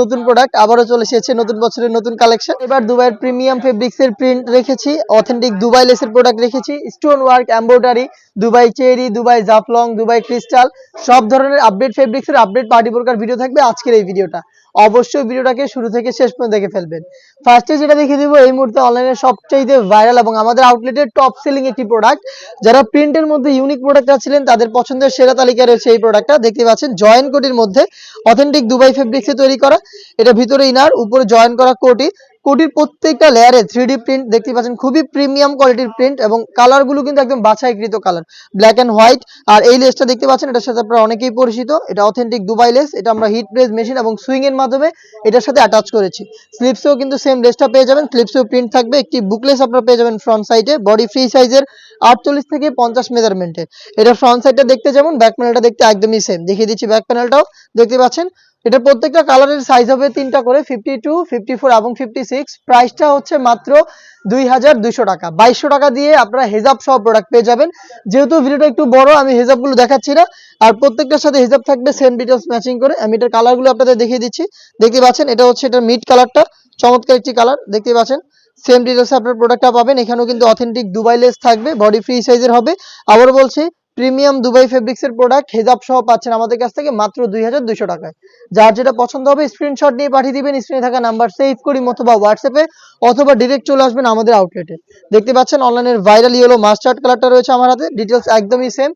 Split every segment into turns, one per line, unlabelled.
নতুন প্রোডাক্ট আবারও চলে এসেছে নতুন বছরের নতুন কালেকশন এবার দুবাইয়ের প্রিমিয়াম ফেব্রিক্স এর প্রিন্ট রেখেছি অথেন্টিক দুবাই লেসের প্রোডাক্ট রেখেছি stone work embroidery Dubai cherry, Dubai Jaflong, Dubai crystal সব ধরনের আপডেট ফেব্রিক্স এর আপডেট পার্টি প্রকার ভিডিও থাকবে আজকের এই ভিডিওটা অবশ্যই ভিডিওটাকে শুরু থেকে শেষ পর্যন্ত দেখে ফেলবেন। ফার্স্টে যেটা দেখিয়ে দিব, এই মুহূর্তে অনলাইনে সবচাইতে ভাইরাল এবং আমাদের আউটলেটের টপ সেলিং একটি প্রোডাক্ট যারা প্রিন্টের মধ্যে ইউনিক প্রোডাক্ট ছিলেন, তাদের পছন্দের সেরা তালিকায় রয়েছে এই প্রোডাক্টটা দেখতে পাচ্ছেন জয়েন কোটির মধ্যে অথেন্টিক দুবাই ফেব্রিক্সে তৈরি করা। এটা ভিতরে ইনার উপরে জয়েন করা কোটি কোটির প্রত্যেকটা লেয়ারে থ্রি প্রিন্ট দেখতে পাচ্ছেন, খুবই প্রিমিয়াম কোয়ালিটির প্রিন্ট এবং কালারগুলো কিন্তু একদম বাছাইকৃত কালার ব্ল্যাক অ্যান্ড হোয়াইট আর এই লেসটা দেখতে পাচ্ছেন, এটার সাথে আপনারা অনেকেই পরিচিত, এটা অথেন্টিক দুবাই লেস এটা আমরা হিট প্রেস মেশিন এবং সুইং এর মাধ্যমে এটার সাথে অ্যাটাচ করেছি। স্লিপসেও কিন্তু সেম লেসটা পেয়ে যাবেন স্লিপসেও প্রিন্ট থাকবে, একটি বুকলেস আপনারা পেয়ে যাবেন ফ্রন্ট সাইডে বডি ফ্রি সাইজের আটচল্লিশ থেকে পঞ্চাশ মেজারমেন্টের এটা ফ্রন্ট সাইডটা দেখতে যেমন ব্যাক প্যানেলটা দেখতে একদমই সেম দেখিয়ে দিচ্ছি ব্যাক প্যানেলটাও দেখতে পাচ্ছেন? এটা প্রত্যেকটা কালারের সাইজ হবে তিনটা করে ফিফটি টু ফিফটি ফোর এবং ফিফটি সিক্স প্রাইসটা হচ্ছে মাত্র দুই হাজার দুইশো টাকা। বাইশশো টাকা দিয়ে আপনারা হেজাব সহ প্রোডাক্ট পেয়ে যাবেন। যেহেতু ভিডিওটা একটু বড়, আমি হেজাবগুলো দেখাচ্ছি না। আর প্রত্যেকটার সাথে হেজাব থাকবে সেম ডিটেলস ম্যাচিং করে। আমি এটার কালারগুলো আপনাদের দেখিয়ে দিচ্ছি। দেখতে পাচ্ছেন, এটা হচ্ছে এটার মিড কালারটা চমৎকার একটি কালার দেখতে পাচ্ছেন। সেম ডিটেলসে আপনার প্রোডাক্টটা পাবেন। এখানেও কিন্তু অথেন্টিক দুবাই লেস থাকবে বডি ফ্রি সাইজের হবে। আবার বলছি প্রিমিয়াম দুবাই ফেব্রিক্স এর প্রোডাক্ট হেজাব সহ পাচ্ছেন আমাদের কাছ থেকে মাত্র দুই হাজার দুইশো টাকায়। যার যেটা পছন্দ হবে স্ক্রিনশট নিয়ে পাঠিয়ে দিবেন স্ক্রিনে থাকা নাম্বার সেভ করি অথবা হোয়াটসঅ্যাপে অথবা ডিরেক্ট চলে আসবেন আমাদের আউটলেটে দেখতে পাচ্ছেন অনলাইনের ভাইরাল ইয়েলো মাস্টার্ড কালারটা রয়েছে আমার হাতে ডিটেলস একদমই সেম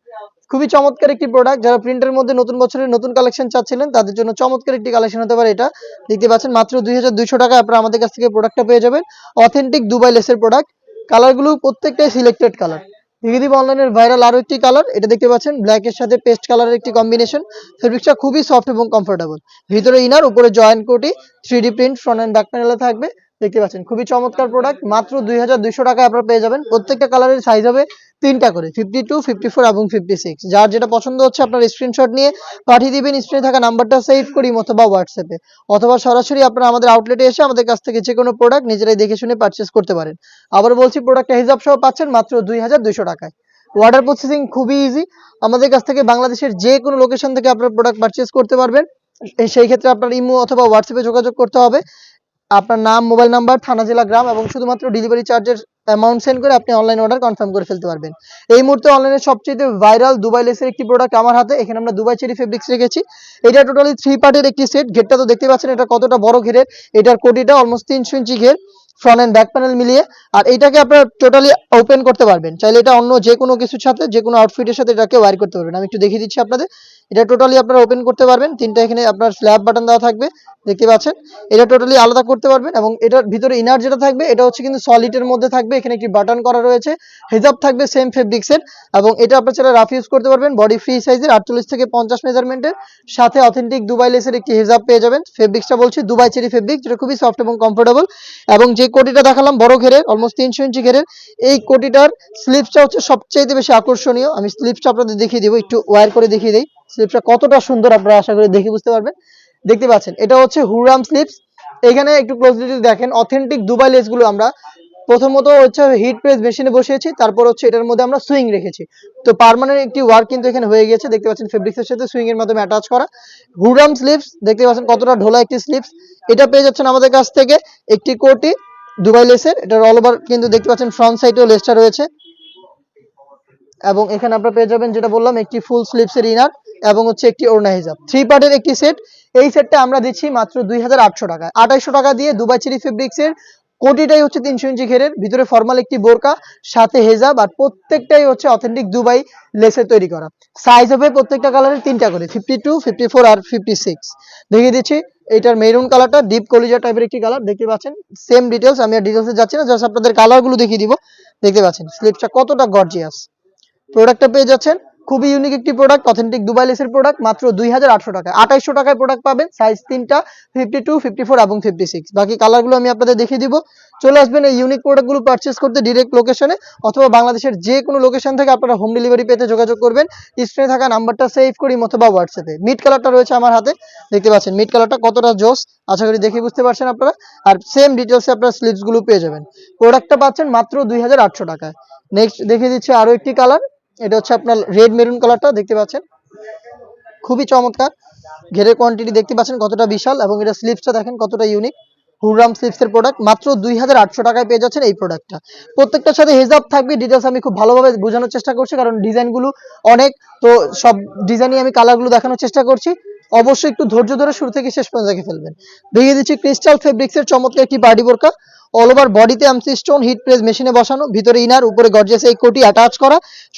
খুবই চমৎকার একটি প্রোডাক্ট যারা প্রিন্টের মধ্যে নতুন বছরের নতুন কালেকশন চাচ্ছিলেন, তাদের জন্য চমৎকার একটি কালেকশন হতে পারে এটা। দেখতে পাচ্ছেন মাত্র দুই হাজার দুইশো টাকা আপনারা আমাদের কাছ থেকে প্রোডাক্টটা পেয়ে যাবেন। অথেন্টিক দুবাই লেসের প্রোডাক্ট কালারগুলো প্রত্যেকটাই সিলেক্টেড কালার দিব অনলাইনের ভাইরাল আরও একটি কালার এটা দেখতে পাচ্ছেন ব্ল্যাকের সাথে পেস্ট কালারের একটি কম্বিনেশন ফেব্রিক্সটা খুবই সফট এবং কমফোর্টেবল ভিতরে ইনার উপরে জয়েন্ট কোটি three D print front and প্যানেলে থাকবে। দেখতে পাচ্ছেন, খুবই চমৎকার প্রোডাক্ট মাত্র দুই হাজার দুইশো টাকায় আপনারা পেয়ে যাবেন। প্রত্যেকটা কালারের সাইজ হবে তিনটা করে ফিফটি টু ফিফটি ফোর এবং ফিফটি সিক্স যার যেটা পছন্দ হচ্ছে আপনার স্ক্রিনশট নিয়ে পাঠিয়ে দিবেন স্ক্রিনে থাকা নাম্বারটা সেভ করি অথবা হোয়াটসঅ্যাপে অথবা সরাসরি আপনারা আমাদের আউটলেটে এসে আমাদের কাছ থেকে যে কোনো প্রোডাক্ট নিজেরাই দেখে শুনে পারচেস করতে পারেন। আবার বলছি প্রোডাক্টটা হিসাব সহ পাচ্ছেন মাত্র দুই হাজার দুইশো টাকায়। অর্ডার প্রসেসিং খুবই ইজি আমাদের কাছ থেকে বাংলাদেশের যে কোনো লোকেশন থেকে আপনার প্রোডাক্ট পারচেস করতে পারবেন। সেই ক্ষেত্রে আপনার ইমো অথবা হোয়াটসঅ্যাপে যোগাযোগ করতে হবে। আপনার নাম, মোবাইল নাম্বার, থানা, জেলা, গ্রাম এবং শুধুমাত্র ডেলিভারি চার্জের অ্যামাউন্ট সেন্ড করে আপনি অনলাইন অর্ডার কনফার্ম করে ফেলতে পারবেন। এই মুহূর্তে অনলাইনে সবচেয়ে ভাইরাল দুবাই লেসের একটি প্রোডাক্ট আমার হাতে, এখানে আমরা দুবাই চেরি ফেব্রিক্স রেখেছি। এটা টোটালি থ্রি পার্টের একটি সেট ঘেরটা তো দেখতে পাচ্ছেন, এটা কতটা বড় ঘেরের, এটার কোটিটা অলমোস্ট তিনশো ইঞ্চি ঘের ফ্রন্ট এন্ড ব্যাক প্যানেল মিলিয়ে। আর এটাকে আপনারা টোটালি ওপেন করতে পারবেন। চাইলে এটা অন্য যে কোনো কিছুর সাথে যে কোনো আউটফিটের সাথে এটাকে ওয়ার করতে পারবেন। আমি একটু দেখিয়ে দিচ্ছি আপনাদের। এটা টোটালি আপনারা ওপেন করতে পারবেন। তিনটা এখানে আপনার স্ল্যাব বাটন দেওয়া থাকবে, দেখতে পাচ্ছেন? এটা টোটালি আলাদা করতে পারবেন এবং এটার ভিতরে ইনার যেটা থাকবে, এটা হচ্ছে কিন্তু সলিডের মধ্যে থাকবে। এখানে একটি বাটন করা রয়েছে। হেজাব থাকবে সেম ফেব্রিক্সের এবং এটা আপনার চাইলে রাফ ইউজ করতে পারবেন। বডি ফ্রি সাইজের আটচল্লিশ থেকে পঞ্চাশ মেজারমেন্টের সাথে অথেন্টিক দুবাই লেসের একটি হেজাব পেয়ে যাবেন। ফেব্রিক্সটা বলছি দুবাই চেরি ফেব্রিক যেটা খুবই সফট এবং কমফোর্টেবল এবং যে কোটিটা দেখালাম, বড় ঘেরের অলমোস্ট তিনশো ইঞ্চি ঘেরের, এই কোটিটার স্লিপসটা হচ্ছে সবচেয়ে বেশি আকর্ষণীয়। আমি স্লিপসটা আপনাদের দেখিয়ে দিব, একটু ওয়ার করে দেখিয়ে দিই। স্লিপসটা কতটা সুন্দর আপনারা আশা করি দেখে বুঝতে পারবেন। দেখতে পাচ্ছেন, এটা হচ্ছে হুরাম স্লিপস। এখানে একটু ক্লোজলি যদি দেখেন অথেন্টিক দুবাই লেসগুলো আমরা প্রথমত হচ্ছে হিট প্রেস মেশিনে বসিয়েছি, তারপর হচ্ছে এটার মধ্যে আমরা সুইং রেখেছি। তো পার্মানেন্ট একটি ওয়ার্ক কিন্তু এখানে হয়ে গেছে দেখতে পাচ্ছেন ফেব্রিক্সের সাথে সুইং এর মাধ্যমে অ্যাটাচ করা। হুরাম স্লিপস, দেখতে পাচ্ছেন কতটা ঢোলা একটি স্লিপস এটা পেয়ে যাচ্ছেন আমাদের কাছ থেকে একটি কোটি দুবাই লেসের এটার অল ওভার কিন্তু দেখতে পাচ্ছেন ফ্রন্ট সাইডেও লেসটা রয়েছে। এবং এখানে আপনারা পেয়ে যাবেন, যেটা বললাম, একটি ফুল স্লিপসের ইনার এবং হচ্ছে একটি ওড়না হিজাব। থ্রি পার্টের একটি সেট এই সেটটা আমরা দিচ্ছি মাত্র দুই হাজার আটশো টাকায়। আঠাইশশো টাকা দিয়ে দুবাই চেরি ফেব্রিক্সের কোটিটাই হচ্ছে তিনশো ইঞ্চি ঘেরের, ভিতরে ফর্মাল একটি বোরকা, সাথে হেজাব আর প্রত্যেকটাই হচ্ছে অথেন্টিক দুবাই লেসে তৈরি করা। সাইজ হবে প্রত্যেকটা কালারের তিনটা করে ফিফটি টু ফিফটি ফোর আর ফিফটি সিক্স দেখিয়ে দিচ্ছি, এটার মেরুন কালারটা ডিপ কলিজা টাইপের একটি কালার দেখতে পাচ্ছেন সেম ডিটেলস আমি আর ডিটেলসে যাচ্ছি না জাস্ট আপনাদের কালারগুলো দেখিয়ে দিব। দেখতে পাচ্ছেন স্লিপসটা কতটা গর্জিয়াস প্রোডাক্টটা পেয়ে যাচ্ছেন। খুবই ইউনিক একটি প্রোডাক্ট অথেন্টিক দুবাই লেসের প্রোডাক্ট মাত্র দুই হাজার আটশো টাকায় আঠাইশশো টাকায় প্রোডাক্ট পাবেন সাইজ তিনটা ফিফটি টু ফিফটি ফোর এবং ফিফটি সিক্স বাকি কালারগুলো আমি আপনাদের দেখিয়ে দিব। চলে আসবেন এই ইউনিক প্রোডাক্টগুলো পারচেস করতে ডিরেক্ট লোকেশনে অথবা বাংলাদেশের যে কোনো লোকেশন থেকে আপনারা হোম ডেলিভারি পেতে যোগাযোগ করবেন। স্ক্রিনে থাকা নাম্বারটা সেভ করি অথবা হোয়াটসঅ্যাপে মিড কালারটা রয়েছে আমার হাতে, দেখতে পাচ্ছেন। মিড কালারটা কতটা জোস, আশা করি দেখে বুঝতে পারছেন আপনারা। আর সেম ডিটেলসে আপনারা স্লিপসগুলো পেয়ে যাবেন। প্রোডাক্টটা পাচ্ছেন মাত্র দুই হাজার আটশো টাকায়। নেক্সট দেখিয়ে দিচ্ছে আরও একটি কালার এটা হচ্ছে আপনার রেড মেরুন কালারটা দেখতে পাচ্ছেন। খুবই চমৎকার। ঘেরের কোয়ান্টিটি দেখতে পাচ্ছেন কতটা বিশাল এবং এটা স্লিপসটা দেখেন কতটা ইউনিক হুররাম স্লিপসের প্রোডাক্ট মাত্র দুই হাজার আটশো টাকায় পেয়ে যাচ্ছেন এই প্রোডাক্টটা প্রত্যেকটার সাথে হেজাব থাকবে ডিটেলস আমি খুব ভালোভাবে বোঝানোর চেষ্টা করছি কারণ ডিজাইনগুলো অনেক। তো সব ডিজাইনই আমি কালারগুলো দেখানোর চেষ্টা করছি। অবশ্যই একটু ধৈর্য ধরে শুরু থেকে শেষ পর্যন্ত দেখে ফেলবেন। দেখিয়ে দিচ্ছি ক্রিস্টাল ফেব্রিক্সের চমৎকার একটি পার্টি বোরকা অল ওভার বডিতে আমসি স্টোন হিট প্রেস মেশিনে বসানো। ভিতরে ইনার উপরে গর্জিয়াস এই কোটি অ্যাটাচ করা।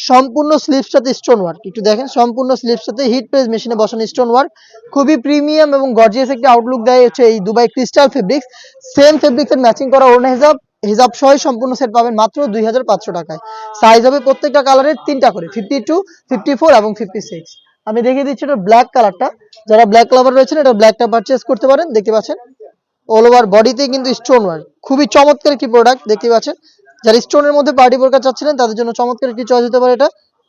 সম্পূর্ণ স্লিপসটাতে স্টোন ওয়ার্ক একটু দেখেন, সম্পূর্ণ স্লিপসটাতে হিট প্রেস মেশিনে বসানো স্টোন ওয়ার্ক খুবই প্রিমিয়াম এবং গর্জিয়াস একটি আউটলুক দেয় হচ্ছে এই দুবাই ক্রিস্টাল ফেব্রিক্স সেম ফেব্রিক্সের ম্যাচিং করা ওড়না হিসাব হিসাব সহ সম্পূর্ণ সেট পাবেন মাত্র দুই হাজার পাঁচশো টাকায়। সাইজ হবে প্রত্যেকটা কালারের তিনটা করে। ফিফটি টু ফিফটি ফোর এবং ফিফটি সিক্স আমি দেখিয়ে দিচ্ছি এটা ব্ল্যাক কালারটা যারা ব্ল্যাক কালার রয়েছেন, এটা ব্ল্যাকটা পারচেস করতে পারেন, দেখতে পাচ্ছেন? অল ওভার বডিতে কিন্তু স্টোন ওয়ার্ক খুবই চমৎকার একটি প্রোডাক্ট দেখতে পাচ্ছেন? যারা স্টোনের মধ্যে পার্টি বোরকা চাচ্ছিলেন, তাদের জন্য চমৎকার একটি চয়েস হতে পারে এটা।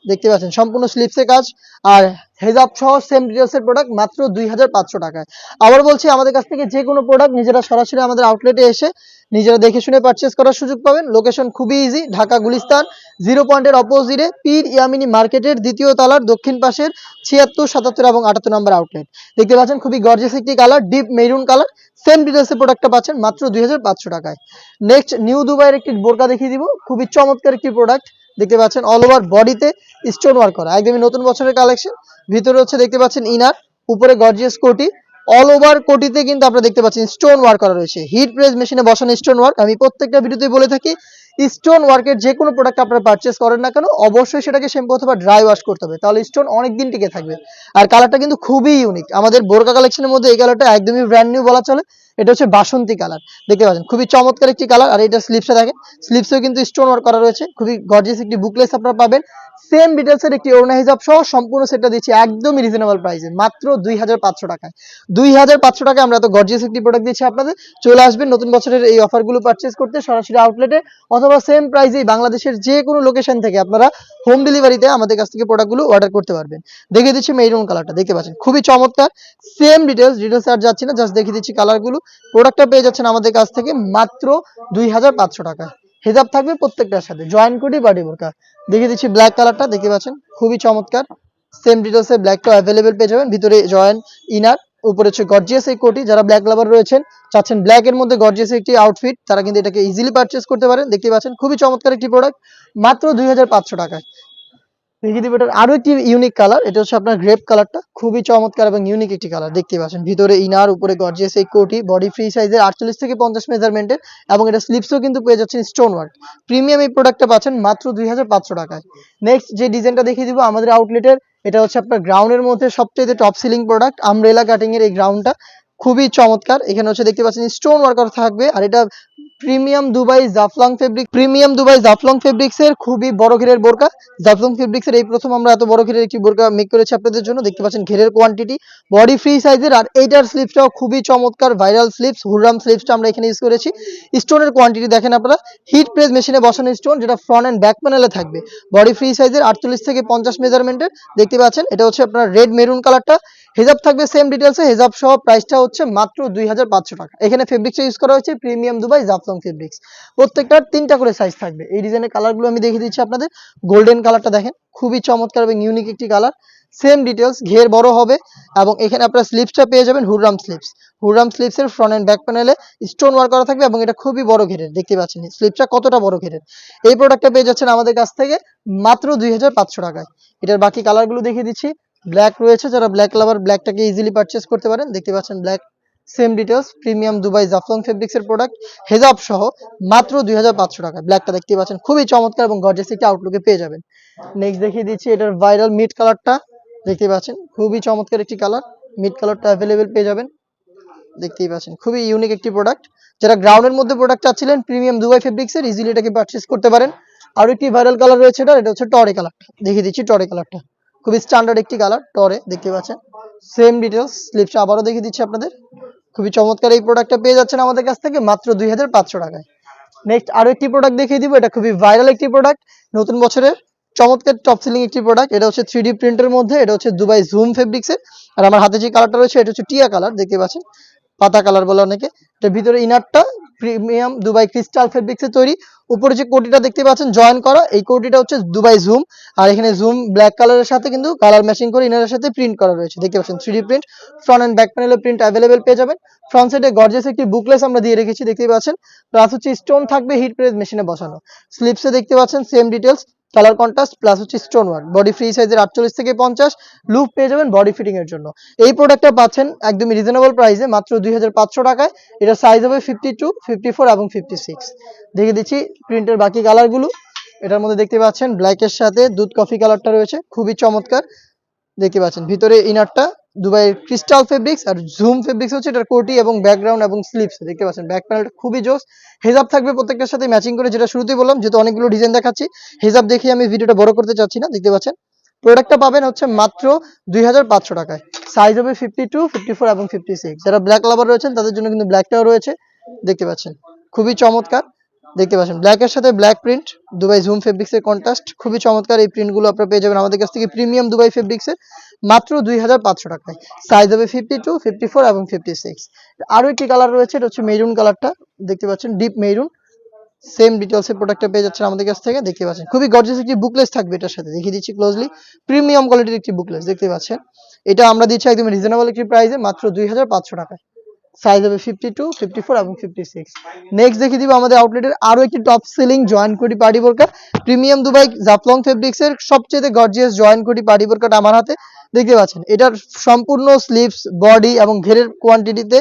দেখতে পাচ্ছেন, সম্পূর্ণ স্লিপসে কাজ আর হেজাব সহ সেম ডিটেলসের প্রোডাক্ট মাত্র দুই হাজার পাঁচশো টাকায়। আবার বলছি, আমাদের কাছ থেকে যে কোনো প্রোডাক্ট নিজেরা সরাসরি আমাদের আউটলেটে এসে নিজেরা দেখে শুনে পারচেস করার সুযোগ পাবেন। লোকেশন খুবই ইজি ঢাকা গুলিস্তান জিরো পয়েন্টের অপোজিটে পীর ইয়ামিনী মার্কেটের দ্বিতীয় তালার দক্ষিণ পাশের ছিয়াত্তর, সাতাত্তর এবং আটাত্তর নম্বর আউটলেট দেখতে পাচ্ছেন, খুবই গর্জিয়াস একটি colour deep maroon colour same ডিটেলসের প্রোডাক্টটা পাচ্ছেন মাত্র দুই হাজার পাঁচশো টাকায়। নেক্সট নিউ দুবাইয়ের একটি বোরকা দেখিয়ে দিব। খুবই চমৎকার একটি প্রোডাক্ট দেখতে পাচ্ছেন অল ওভার বডিতে স্টোন ওয়ার্ক করা, একদমই নতুন বছরের কালেকশন ভিতরে হচ্ছে দেখতে পাচ্ছেন ইনার উপরে গর্জিয়াস কোটি। অল ওভার কোটিতে কিন্তু আপনারা দেখতে পাচ্ছেন স্টোন ওয়ার্ক করা রয়েছে। হিট প্রেস মেশিনে বসানো স্টোন ওয়ার্ক আমি প্রত্যেকটা ভিডিওতে বলে থাকি স্টোন ওয়ার্কের যে কোনো প্রোডাক্ট আপনারা পারচেস করেন না কেন, অবশ্যই সেটাকে শ্যাম্পু অথবা ড্রাই ওয়াশ করতে হবে। তাহলে স্টোন অনেক দিন টিকে থাকবে। আর কালারটা কিন্তু খুবই ইউনিক আমাদের বোরকা কালেকশনের মধ্যে এই কালারটা একদমই ব্র্যান্ড নিউ বলা চলে। এটা হচ্ছে বাসন্তী কালার। দেখতে পাচ্ছেন, খুবই চমৎকার একটি কালার। আর এটা স্লিপসে থাকে স্লিপসেও কিন্তু স্টোন ওয়ার্ক করা রয়েছে। খুবই গর্জিয়াস একটি বুকলেস আপনারা পাবেন। সেম ডিটেলসের একটি ওড়না হিসাব সহ সম্পূর্ণ সেটটা দিচ্ছি একদমই রিজনেবল প্রাইসে মাত্র দুই হাজার পাঁচশো টাকায়। দুই হাজার পাঁচশো টাকায় আমরা এত গর্জিয়াস একটি প্রোডাক্ট দিচ্ছি আপনাদের। চলে আসবেন নতুন বছরের এই অফারগুলো পারচেস করতে সরাসরি আউটলেটে অথবা সেম প্রাইসেই বাংলাদেশের যে কোনো লোকেশন থেকে আপনারা হোম ডেলিভারিতে আমাদের কাছ থেকে প্রোডাক্টগুলো অর্ডার করতে পারবেন। দেখিয়ে দিচ্ছি মেরুন কালারটা দেখতে পাচ্ছেন? খুবই চমৎকার। সেম ডিটেলস ডিটেলস আর যাচ্ছি না জাস্ট দেখিয়ে দিচ্ছি কালারগুলো প্রোডাক্টটা পেয়ে যাচ্ছেন আমাদের কাছ থেকে মাত্র দুই হাজার পাঁচশো টাকায়। হেজাব থাকবে প্রত্যেকটার সাথে। জয়েন কোটি বাডি বোরকা দেখিয়ে দিচ্ছি ব্ল্যাক কালারটা দেখতে পাচ্ছেন? খুবই চমৎকার। সেম ডিটেলসে ব্ল্যাকটা অ্যাভেলেবেল পেয়ে যাবেন। ভিতরে জয়েন ইনার উপরে হচ্ছে গর্জিয়াস এই কোটি যারা ব্ল্যাক লাভার রয়েছেন, চাচ্ছেন ব্ল্যাক এর মধ্যে গর্জিয়াস একটি আউটফিট তারা কিন্তু এটাকে ইজিলি পারচেস করতে পারেন। দেখতে পাচ্ছেন? খুবই চমৎকার একটি প্রোডাক্ট মাত্র দুই হাজার পাঁচশো টাকায়। দিব এটার আরও একটি ইউনিক কালার এটা হচ্ছে আপনার গ্রেপ কালারটা খুবই চমৎকার এবং ইউনিক একটি কালার দেখতে পাচ্ছেন। ভিতরে ইনার উপরে গর্জিয়াস এই কোটি বডি ফ্রি সাইজের আটচল্লিশ থেকে পঞ্চাশ মেজারমেন্টের এবং এটা স্লিপসও কিন্তু পেয়ে যাচ্ছেন স্টোন ওয়ার্ক প্রিমিয়াম এই প্রোডাক্টটা পাচ্ছেন মাত্র দুই হাজার পাঁচশো টাকায়। নেক্সট যে ডিজাইনটা দেখিয়ে দিব আমাদের আউটলেটের এটা হচ্ছে আপনার গ্রাউন্ডের মধ্যে সবচেয়ে top selling product umbrella cutting এর এই গ্রাউন্ডটা খুবই চমৎকার, এখানে হচ্ছে দেখতে পাচ্ছেন স্টোন ওয়ার্কার থাকবে, আর এটা premium Dubai Jaflong fabric premium Dubai Jaflong fabrics এর খুবই বড় ঘেরের বোরকা। জাফলং ফেব্রিক্স এর এই প্রথম আমরা এত বড় ঘেরের একটি বোরকা মেক করেছি আপনাদের জন্য। দেখতে পাচ্ছেন ঘেরের কোয়ান্টিটি বডি ফ্রি সাইজের আর এইটার স্লিপসটাও খুবই চমৎকার ভাইরাল স্লিপস হুররাম স্লিপসটা আমরা এখানে ইউজ করেছি। স্টোনের কোয়ান্টিটি দেখেন আপনারা। হিট প্রেস মেশিনে বসানো স্টোন যেটা ফ্রন্ট অ্যান্ড ব্যাক প্যানেলে থাকবে। বডি ফ্রি সাইজের আটচল্লিশ থেকে পঞ্চাশ মেজারমেন্টের দেখতে পাচ্ছেন, এটা হচ্ছে আপনার রেড মেরুন কালারটা হেজাব থাকবে সেম ডিটেলসে হেজাব সহ প্রাইসটা হচ্ছে মাত্র দুই হাজার পাঁচশো টাকা। এখানে ফেব্রিক্সটা ইউজ করা হয়েছে প্রিমিয়াম দুবাই জাফলং ফেব্রিক্স প্রত্যেকটার তিনটা করে সাইজ থাকবে। এই ডিজাইনের কালারগুলো আমি দেখিয়ে দিচ্ছি আপনাদের। গোল্ডেন কালারটা দেখেন, খুবই চমৎকার এবং ইউনিক একটি কালার সেম ডিটেলস ঘের বড় হবে এবং এখানে আপনারা স্লিপসটা পেয়ে যাবেন, হুররাম স্লিপস হুররাম স্লিপসের ফ্রন্ট এন্ড ব্যাক প্যানেলে স্টোন ওয়ার্ক করা থাকবে এবং এটা খুবই বড় ঘেরের দেখতে পাচ্ছেন। স্লিপসটা কতটা বড় ঘেরের। এই প্রোডাক্টটা পেয়ে যাচ্ছেন আমাদের কাছ থেকে মাত্র দুই হাজার পাঁচশো টাকায়। এটার বাকি কালারগুলো দেখিয়ে দিচ্ছি। ব্ল্যাক রয়েছে, যারা ব্ল্যাক লাভার ব্ল্যাকটাকে ইজিলি পারচেস করতে পারেন। দেখতে পাচ্ছেন black same details premium Dubai Jaflong ফেব্রিক্সের প্রোডাক্ট হেজাব সহ, মাত্র দুই হাজার পাঁচশো টাকা। ব্ল্যাকটা দেখতে পাচ্ছেন, খুবই চমৎকার এবং গর্জেস একটি আউটলুকে পেয়ে যাবেন। নেক্সট দেখিয়ে দিচ্ছি এটার ভাইরাল মিড কালারটা দেখতে পাচ্ছেন, খুবই চমৎকার একটি কালার মিড কালারটা অ্যাভেলেবেল পেয়ে যাবেন। দেখতেই পাচ্ছেন, খুবই ইউনিক একটি প্রোডাক্ট যারা গ্রাউন্ডের মধ্যে প্রোডাক্ট চাচ্ছিলেন প্রিমিয়াম দুবাই ফেব্রিক্সের ইজিলি এটাকে পারচেস করতে পারেন। আর একটি ভাইরাল কালার রয়েছে এটা এটা হচ্ছে টরে কালারটা দেখিয়ে দিচ্ছি টরে কালারটা খুবই স্ট্যান্ডার্ড একটি কালার টরে, দেখতে পাচ্ছেন? সেম ডিটেলস স্লিপসটা আবারও দেখিয়ে দিচ্ছি আপনাদের। খুবই চমৎকার এই প্রোডাক্টটা পেয়ে যাচ্ছেন আমাদের কাছ থেকে মাত্র দুই হাজার পাঁচশো টাকায়। নেক্সট আরও একটি প্রোডাক্ট দেখিয়ে দিব, এটা খুবই ভাইরাল একটি প্রোডাক্ট নতুন বছরের চমৎকার টপ সিলিং একটি প্রোডাক্ট এটা হচ্ছে থ্রি প্রিন্টের মধ্যে, এটা হচ্ছে দুবাই জুম ফেব্রিক্সের আর আমার হাতে যে কালারটা রয়েছে, এটা হচ্ছে টিয়া কালার দেখতে পাচ্ছেন? পাতা কালার বলে অনেকে। এটার ভিতরে ইনারটা প্রিমিয়াম দুবাই ক্রিস্টাল ফেব্রিক্সে তৈরি। উপরে যে কোটিটা দেখতে পাচ্ছেন, জয়েন করা, এই কোটিটা হচ্ছে দুবাই জুম আর এখানে জুম ব্ল্যাক কালারের সাথে কিন্তু কালার ম্যাচিং করে ইনারের সাথে প্রিন্ট করা রয়েছে। দেখতে পাচ্ছেন three print front and back প্যানেলের প্রিন্ট অ্যাভেলেবেল পেয়ে যাবেন। ফ্রন্ট সাইডে গর্জেস একটি বুকলেস আমরা দিয়ে রেখেছি দেখতে পাচ্ছেন। প্লাস হচ্ছে স্টোন থাকবে হিট প্রেস মেশিনে বসানো। স্লিপসে দেখতে পাচ্ছেন same details colour contrast plus হচ্ছে স্টোন ওয়ার্ক বডি ফ্রি সাইজের আটচল্লিশ থেকে পঞ্চাশ লুপ পেয়ে যাবেন বডি ফিটিং এর জন্য। এই প্রোডাক্টটা পাচ্ছেন একদমই রিজনেবল প্রাইসে মাত্র দুই হাজার পাঁচশো টাকায়। এটা সাইজ হবে ফিফটি টু ফিফটি ফোর এবং ফিফটি সিক্স দেখে দিচ্ছি প্রিন্টের বাকি কালারগুলো এটার মধ্যে দেখতে পাচ্ছেন ব্ল্যাকের সাথে দুধ কফি কালারটা রয়েছে। খুবই চমৎকার। দেখতে পাচ্ছেন। ভিতরে ইনারটা দুবাইয়ের ক্রিস্টাল ফেব্রিক্স আর জুম ফেব্রিক্স হচ্ছে এটার কোটি এবং ব্যাকগ্রাউন্ড এবং স্লিপস দেখতে পাচ্ছেন। ব্যাক প্যানেলটা খুবই জোস। হেজাব থাকবে প্রত্যেকটার সাথে ম্যাচিং করে যেটা শুরুতেই বললাম, যেহেতু অনেকগুলো ডিজাইন দেখাচ্ছি। হেজাব দেখে আমি ভিডিওটা বড় করতে চাচ্ছি না, দেখতে পাচ্ছেন। প্রোডাক্টটা পাবেন হচ্ছে মাত্র দুই হাজার পাঁচশো টাকায়। সাইজ হবে ফিফটি টু ফিফটি ফোর এবং ফিফটি সিক্স যারা ব্ল্যাক লাভার রয়েছেন, তাদের জন্য কিন্তু ব্ল্যাকটাও রয়েছে, দেখতে পাচ্ছেন। খুবই চমৎকার। দেখতে পাচ্ছেন। ব্ল্যাকের সাথে ব্ল্যাক প্রিন্ট দুবাই জুম ফেব্রিক্সের কন্ট্রাস্ট খুবই চমৎকার এই প্রিন্টগুলো আপনারা পেয়ে যাবেন আমাদের কাছ থেকে প্রিমিয়াম দুবাই ফেব্রিক্সের মাত্র দুই হাজার পাঁচশো টাকায়। সাইজ হবে ফিফটি টু ফিফটি ফোর এবং ফিফটি সিক্স আরও একটি কালার রয়েছে, এটা হচ্ছে মেরুন কালারটা দেখতে পাচ্ছেন ডিপ মেরুন সেম ডিটেলস এর প্রোডাক্টটা পেয়ে যাচ্ছেন আমাদের কাছ থেকে। দেখতে পাচ্ছেন, খুবই গর্জিয়াস একটি বুকলেস থাকবে এটার সাথে। দেখিয়ে দিচ্ছি ক্লোজলি প্রিমিয়াম কোয়ালিটির একটি বুকলেস দেখতে পাচ্ছেন। এটা আমরা দিচ্ছি একদম রিজনেবল একটি প্রাইসে মাত্র দুই হাজার পাঁচশো টাকায়। সাইজ হবে ফিফটি টু ফিফটি ফোর এবং ফিফটি সিক্স নেক্সট দেখে দিব আমাদের আউটলেটের আরও একটি টপ সেলিং জয়েন কোটি পার্টি বোরকা প্রিমিয়াম দুবাই জাফলং ফেব্রিক্স এর সবচেয়ে গর্জিয়াস জয়েন কোটি পার্টি বোরকাটা আমার হাতে। দেখতে পাচ্ছেন, এটার সম্পূর্ণ স্লিভস বডি এবং ঘেরের কোয়ান্টিটিতে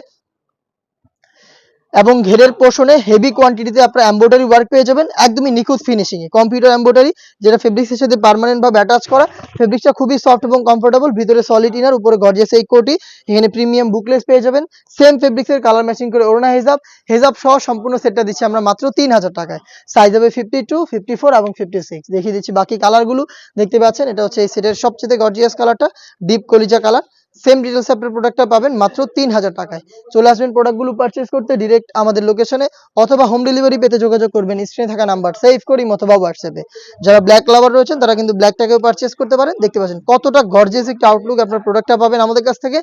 এবং ঘেরের পোষণে হেভি কোয়ান্টিটিতে আপনারা এমব্রয়ডারি ওয়ার্ক পেয়ে যাবেন। একদমই নিখুঁত ফিনিশিং এ। কম্পিউটার এমব্রয়ডারি যেটা ফেব্রিক্সের সাথে পার্মানেন্ট ভাবে অ্যাটাচ করা ফেব্রিক্সটা খুবই সফট এবং কমফোর্টেবল ভিতরে সলিড ইনার উপরে গর্জিয়াস এই কোটি। এখানে প্রিমিয়াম বুকলেস পেয়ে যাবেন। সেম ফেব্রিক্সের কালার ম্যাচিং করে ওড়না হেজাব। হেজাব সহ সম্পূর্ণ সেটটা দিচ্ছি আমরা মাত্র তিন হাজার টাকায়। সাইজ হবে ফিফটি টু ফিফটি ফোর এবং ফিফটি সিক্স দেখিয়ে দিচ্ছি বাকি কালারগুলো দেখতে পাচ্ছেন, এটা হচ্ছে এই সেটের সবচেয়ে গর্জিয়াস কালারটা ডিপ কলিজা কালার সেম ডিটেলস আপনার প্রোডাক্টটা পাবেন মাত্র তিন হাজার টাকায়। চলে আসবেন প্রোডাক্টগুলো পারচেস করতে ডিরেক্ট আমাদের লোকেশনে অথবা হোম ডেলিভারি পেতে যোগাযোগ করবেন স্ক্রিনে থাকা নাম্বার সেভ করিম অথবা হোয়াটসঅ্যাপে যারা ব্ল্যাক লাভার রয়েছেন, তারা কিন্তু ব্ল্যাকটাকেও পারচেস করতে পারেন। দেখতে পাচ্ছেন কতটা গর্জিয়াস একটা আউটলুক আপনার প্রোডাক্টটা পাবেন আমাদের কাছ থেকে,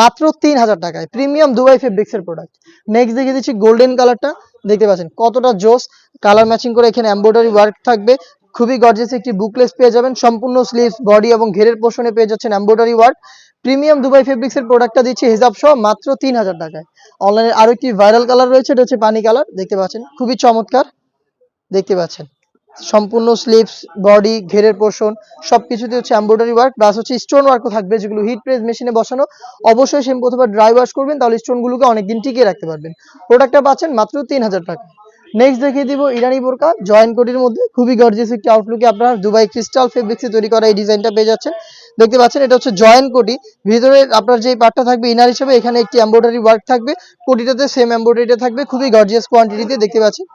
মাত্র তিন হাজার টাকায় প্রিমিয়াম দুবাই ফেব্রিক্সের প্রোডাক্ট নেক্সট দেখে দিচ্ছি গোল্ডেন কালারটা দেখতে পাচ্ছেন কতটা জোস কালার ম্যাচিং করে এখানে এমব্রয়ডারি ওয়ার্ক থাকবে। খুবই গর্জিয়াস একটি বুকলেস পেয়ে যাবেন। সম্পূর্ণ স্লিভস বডি এবং ঘেরের পোষণে পেয়ে যাচ্ছেন embroidery work premium Dubai fabrics এর প্রোডাক্টটা দিচ্ছি হিসাব সহ মাত্র তিন হাজার টাকায়। অনলাইনে আরও একটি ভাইরাল কালার রয়েছে, এটা হচ্ছে পানি কালার, দেখতে পাচ্ছেন? খুবই চমৎকার, দেখতে পাচ্ছেন? সম্পূর্ণ স্লিপস বডি ঘেরের পোর্শন সবকিছুতে হচ্ছে এমব্রয়ডারি ওয়ার্ক প্লাস হচ্ছে স্টোন ওয়ার্কও থাকবে, যেগুলো হিট প্রেস মেশিনে বসানো। অবশ্যই সেম অথবা ড্রাই ওয়াশ করবেন, তাহলে স্টোনগুলোকে অনেকদিন টিকিয়ে রাখতে পারবেন। প্রোডাক্টটা পাচ্ছেন মাত্র তিন হাজার টাকা। নেক্সট দেখিয়ে দিব ইরানি বোরকা জয়েন্ট কোটির মধ্যে। খুবই গর্জিয়াস একটি আউটলুকে আপনার দুবাই ক্রিস্টাল ফেব্রিক্সে তৈরি করা এই ডিজাইনটা পেয়ে যাচ্ছেন। দেখতে পাচ্ছেন, এটা হচ্ছে জয়েন্ট কোটি। ভিতরে আপনার যে পার্টটা থাকবে ইনার হিসেবে এখানে একটি এমব্রয়ডারি ওয়ার্ক থাকবে। কোটিটাতে সেম এমব্রয়ডারিটা থাকবে, খুবই গর্জিয়াস কোয়ান্টিটিতে দেখতে পাচ্ছেন।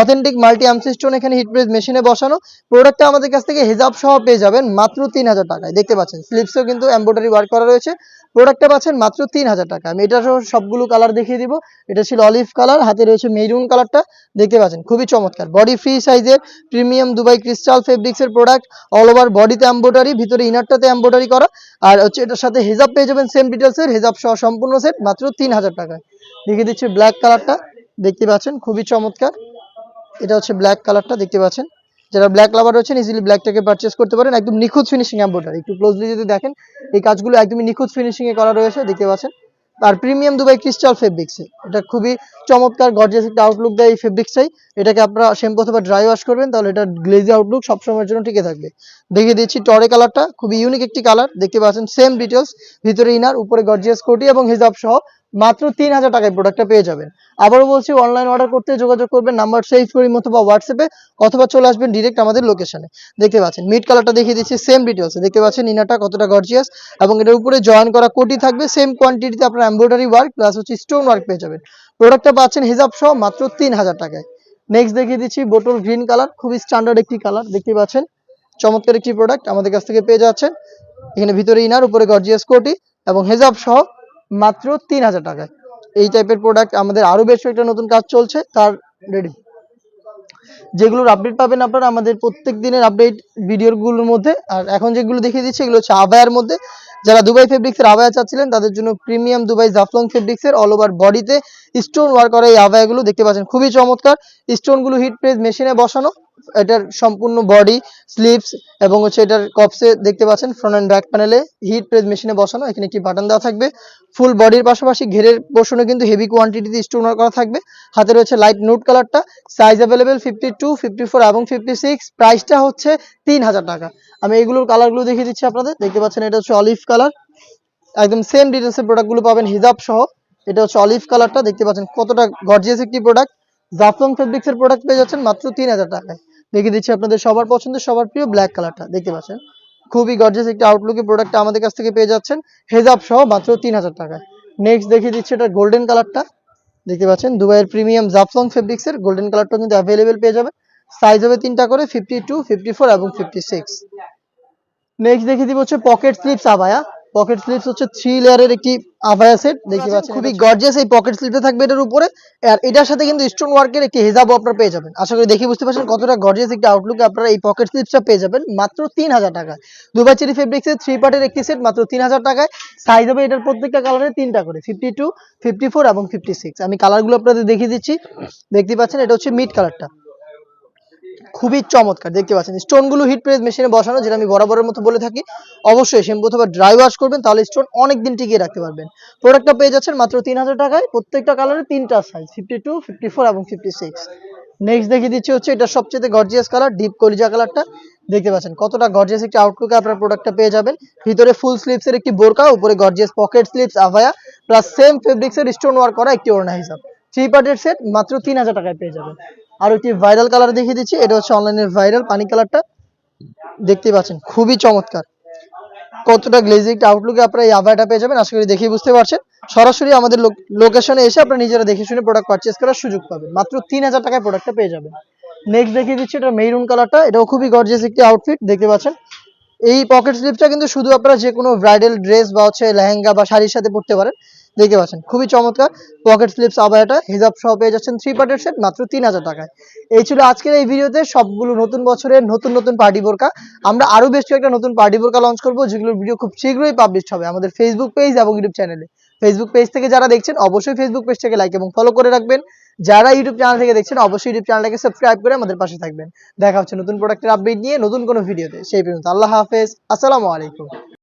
অথেন্টিক মাল্টি আমসি স্টোন এখানে হিট প্রেস মেশিনে বসানো। প্রোডাক্টটা আমাদের কাছ থেকে হেজাব সহ পেয়ে যাবেন মাত্র তিন হাজার টাকায়। দেখতে পাচ্ছেন স্লিপসেও কিন্তু এমব্রয়ডারি ওয়ার্ক করা রয়েছে। প্রোডাক্টটা পাচ্ছেন মাত্র তিন হাজার টাকা। আমি এটা সহ সবগুলো কালার দেখিয়ে দিব। এটা ছিল অলিভ কালার হাতে রয়েছে মেরুন কালারটা দেখতে পাচ্ছেন, খুবই চমৎকার। বডি ফ্রি সাইজের প্রিমিয়াম দুবাই ক্রিস্টাল ফেব্রিক্স এর প্রোডাক্ট অল ওভার বডিতে এমব্রয়ডারি ভিতরে ইনারটাতে এমব্রয়ডারি করা। আর হচ্ছে এটার সাথে হেজাব পেয়ে যাবেন সেম ডিটেলস এর, হেজাব সহ সম্পূর্ণ সেট মাত্র তিন হাজার টাকায়। দেখিয়ে দিচ্ছি ব্ল্যাক কালারটা দেখতে পাচ্ছেন, খুবই চমৎকার। এটা হচ্ছে ব্ল্যাক কালারটা দেখতে পাচ্ছেন। যারা ব্ল্যাক লাভার রয়েছেন ইজিলি ব্ল্যাকটাকে পারচেস করতে পারেন। একদম নিখুঁত ফিনিশিং এমব্রয়ডারি একটু ক্লোজলি যদি দেখেন, এই কাজগুলো একদমই নিখুঁত ফিনিশিং এ করা রয়েছে, দেখতে পাচ্ছেন। আর প্রিমিয়াম দুবাই ক্রিস্টাল ফেব্রিক্স এটা খুবই চমৎকার গর্জিয়াস একটা আউটলুক দেয় এই ফেব্রিক্সটাই এটাকে আপনারা শ্যাম্পু অথবা ড্রাই ওয়াশ করবেন, তাহলে এটা গ্লেজি আউটলুক সবসময়ের জন্য টিকে থাকবে। দেখিয়ে দিচ্ছি টরে কালারটা খুবই ইউনিক একটি কালার দেখতে পাচ্ছেন সেম ডিটেলস ভিতরে ইনার উপরে গর্জিয়াস কোটি এবং হিজাব সহ মাত্র তিন হাজার টাকায় প্রোডাক্টটা পেয়ে যাবেন। আবারও বলছি অনলাইন অর্ডার করতে যোগাযোগ করবেন নাম্বার সেভ করি অথবা হোয়াটসঅ্যাপে অথবা চলে আসবেন ডিরেক্ট আমাদের লোকেশনে দেখতে পাচ্ছেন মিড কালারটা দেখিয়ে দিচ্ছি সেম ডিটেলস দেখতে পাচ্ছেন ইনারটা কতটা গর্জিয়াস এবং এটার উপরে জয়েন করা কোটি থাকবে সেম কোয়ান্টিটিতে আপনার এমব্রয়ডারি ওয়ার্ক প্লাস হচ্ছে স্টোন ওয়ার্ক পেয়ে যাবেন। প্রোডাক্টটা পাচ্ছেন হিজাব সহ মাত্র তিন হাজার টাকায়। নেক্সট দেখিয়ে দিচ্ছি বোটল গ্রিন কালার খুবই স্ট্যান্ডার্ড একটি কালার দেখতে পাচ্ছেন। চমৎকার একটি প্রোডাক্ট আমাদের কাছ থেকে পেয়ে যাচ্ছেন। এখানে ভিতরে ইনার উপরে গর্জিয়াস কোটি এবং হেজাব সহ মাত্র তিন হাজার টাকায়। এই টাইপের প্রোডাক্ট আমাদের আরও বেশ একটা নতুন কাজ চলছে, তার রেডি যেগুলোর আপডেট পাবেন আপনারা আমাদের প্রত্যেক দিনের আপডেট ভিডিওগুলোর মধ্যে। আর এখন যেগুলো দেখিয়ে দিচ্ছি, এগুলো হচ্ছে আবায়ার মধ্যে। যারা দুবাই ফেব্রিক্সের আবায়া চাচ্ছিলেন, তাদের জন্য প্রিমিয়াম দুবাই জাফলং ফেব্রিক্সের অল ওভার বডিতে স্টোন ওয়ার্ক করা এই আবায়াগুলো দেখতে পাচ্ছেন। খুবই চমৎকার। স্টোনগুলো হিট প্রেস মেশিনে বসানো। এটার সম্পূর্ণ বডি স্লিপস এবং হচ্ছে এটার কপসে দেখতে পাচ্ছেন ফ্রন্ট অ্যান্ড ব্যাক প্যানেলে হিট প্রেস মেশিনে বসানো। এখানে একটি বাটন দেওয়া থাকবে। ফুল বডির পাশাপাশি ঘেরের পোর্শনে কিন্তু হেভি কোয়ান্টিটিতে স্টোন করা থাকবে। হাতে রয়েছে লাইট নুট কালারটা size available fifty two fifty four এবং ফিফটি সিক্স প্রাইসটা হচ্ছে তিন হাজার টাকা। আমি এগুলোর কালারগুলো দেখিয়ে দিচ্ছি আপনাদের। দেখতে পাচ্ছেন এটা হচ্ছে অলিভ কালার একদম সেম ডিটেলসের প্রোডাক্টগুলো পাবেন হিজাব সহ। এটা হচ্ছে অলিভ কালারটা দেখতে পাচ্ছেন কতটা গর্জিয়াস একটি প্রোডাক্ট জাফলং ফেব্রিক্সের প্রোডাক্ট পেয়ে যাচ্ছেন মাত্র তিন হাজার টাকায়। দেখিয়ে দিচ্ছি আপনাদের সবার পছন্দের, সবার প্রিয় ব্ল্যাক কালারটা দেখতে পাচ্ছেন? খুবই গর্জিয়াস একটি আউটলুকের প্রোডাক্ট আমাদের কাছ থেকে পেয়ে যাচ্ছেন। হেজাব সহ মাত্র তিন হাজার টাকায়। নেক্সট দেখিয়ে দিচ্ছি এটা গোল্ডেন কালারটা দেখতে পাচ্ছেন? দুবাইয়ের প্রিমিয়াম জাফলং ফেব্রিক্সের গোল্ডেন কালারটা কিন্তু অ্যাভেলেবেল পেয়ে যাবে সাইজ হবে তিনটা করে ফিফটি টু ফিফটি ফোর এবং ফিফটি সিক্স নেক্সট দেখিয়ে দিব হচ্ছে পকেট স্লিপস আবায়া। পকেট স্লিপস হচ্ছে থ্রি লেয়ারের একটি আভায়া সেট দেখতে পাচ্ছেন খুবই গর্জিয়াস এই পকেট স্লিপটা থাকবে এটার উপরে। আর এটার সাথে কিন্তু স্টোন ওয়ার্কের একটি হেজাবও আপনারা পেয়ে যাবেন। আশা করি দেখে বুঝতে পারছেন কতটা গর্জিয়াস একটি আউটলুকে আপনারা এই পকেট স্লিপসটা পেয়ে যাবেন। মাত্র তিন হাজার টাকায়। দুবাই চেরি ফেব্রিক্সের থ্রি পার্টের একটি সেট মাত্র তিন হাজার টাকায়। সাইজ হবে এটার প্রত্যেকটা কালারে তিনটা করে ফিফটি টু ফিফটি ফোর এবং ফিফটি সিক্স আমি কালারগুলো আপনাদের দেখিয়ে দিচ্ছি। দেখতে পাচ্ছেন এটা হচ্ছে মিড কালারটা খুবই চমৎকার, দেখতে পাচ্ছেন। স্টোনগুলো হিট প্রেস মেশিনে বসানো, যেটা আমি বরাবরের মতো বলে থাকি। অবশ্যই শ্যাম্পু অথবা ড্রাই ওয়াশ করবেন, তাহলে স্টোন অনেক দিন টিকিয়ে রাখতে পারবেন। প্রোডাক্টটা পেয়ে যাচ্ছেন মাত্র তিন হাজার টাকায়। প্রত্যেকটা কালারে তিনটা size fifty two fifty four এবং ফিফটি সিক্স নেক্সট দেখিয়ে দিচ্ছি হচ্ছে, এটা সবচেয়ে গর্জিয়াস কালার ডিপ কলিজা কালারটা দেখতে পাচ্ছেন, কতটা গর্জিয়াস একটি আউটলুকে আপনার প্রোডাক্টটা পেয়ে যাবেন। ভিতরে ফুল স্লিভস এর একটি বোরকা, উপরে গর্জিয়াস পকেট স্লিভস আভায়া প্লাস সেম ফেব্রিক্স এর স্টোন ওয়ার্ক করা একটি ওড়না হিসাব। থ্রি পার্টের সেট মাত্র তিন হাজার টাকায় পেয়ে যাবেন। আর একটি ভাইরাল কালার দেখিয়ে দিচ্ছি। এটা হচ্ছে অনলাইনের ভাইরাল পানি কালারটা দেখতে পাচ্ছেন, খুবই চমৎকার। কতটা গ্লেজি একটা আউটলুকে আপনারা এই আভায়াটা পেয়ে যাবেন, আশা করি দেখেই বুঝতে পারছেন। সরাসরি আমাদের লোকেশনে এসে আপনারা নিজেরা দেখে শুনে প্রোডাক্ট পারচেস করার সুযোগ পাবেন। মাত্র তিন হাজার টাকায় প্রোডাক্টটা পেয়ে যাবেন। নেক্সট দেখিয়ে দিচ্ছি, এটা মেরুন কালারটা এটাও খুবই গর্জিয়াস একটি আউটফিট দেখতে পাচ্ছেন। এই পকেট স্লিপটা কিন্তু শুধু আপনারা যে কোনো ব্রাইডাল ড্রেস বা হচ্ছে লেহেঙ্গা বা শাড়ির সাথে পরতে পারেন। দেখতে পাচ্ছেন, খুবই চমৎকার। পকেট স্লিপস আবায়াটা হিজাব সহ পেয়ে যাচ্ছেন থ্রি পার্টের সেট মাত্র তিন হাজার টাকায়। এই ছিল আজকের এই ভিডিওতে সবগুলো নতুন বছরের নতুন নতুন পার্টি বোরকা। আমরা আরও বেশ কয়েকটা নতুন পার্টি বোরকা লঞ্চ করব, যেগুলোর ভিডিও খুব শীঘ্রই পাবলিশ হবে আমাদের ফেসবুক পেজ এবং ইউটিউব চ্যানেলে ফেসবুক পেজ থেকে যারা দেখছেন, অবশ্যই ফেসবুক পেজটাকে লাইক এবং ফলো করে রাখবেন। যারা ইউটিউব চ্যানেল থেকে দেখছেন, অবশ্যই ইউটিউব চ্যানেলটাকে সাবস্ক্রাইব করে আমাদের পাশে থাকবেন। দেখা হচ্ছে নতুন প্রোডাক্টের আপডেট নিয়ে নতুন কোনো ভিডিওতে সেই পর্যন্ত আল্লাহ হাফেজ। আসসালামু আলাইকুম।